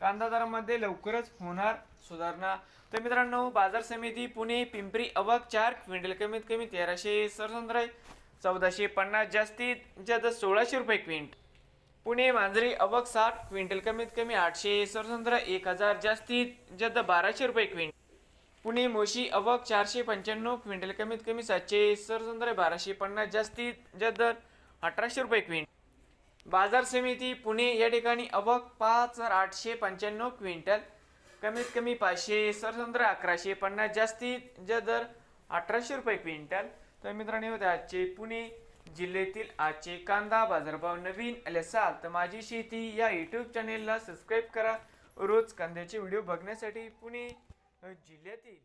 कांदा दरामध्ये लवकरच होणार सुधारणा. तर मित्रांनो बाजार समिती पुणे पिंपरी अवक चार क्विंटल कमीत कमी तेराशे सरसंद्र चौदाशे पन्नास जास्तीत जास्त सोळाशे रुपये क्विंट. पुणे मांजरी अवक साठ क्विंटल कमीत कमी आठशे सरसंद्र एक हजार जास्तीत जास्त बाराशे रुपये क्विंट. पुणे मोशी अवक चारशे पंच्याण्णव क्विंटल कमीत कमी सातशे सरसंद्र बाराशे पन्नास जास्तीत जास्त अठराशे रुपये क्विंट. बाजार समिती पुणे या ठिकाणी अवक पाच हजार आठशे पंच्याण्णव क्विंटल कमीत कमी पाचशे सरसंद्र अकराशे पन्नास जास्तीत जर दर अठराशे रुपये क्विंटल. तर मित्रांनो होते आजचे पुणे जिल्ह्यातील आजचे कांदा बाजारभाव. नवीन आले असाल तर माझी शेती या यूट्यूब चॅनेलला सबस्क्राईब करा. रोज कांद्याचे व्हिडिओ बघण्यासाठी पुणे जिल्ह्यातील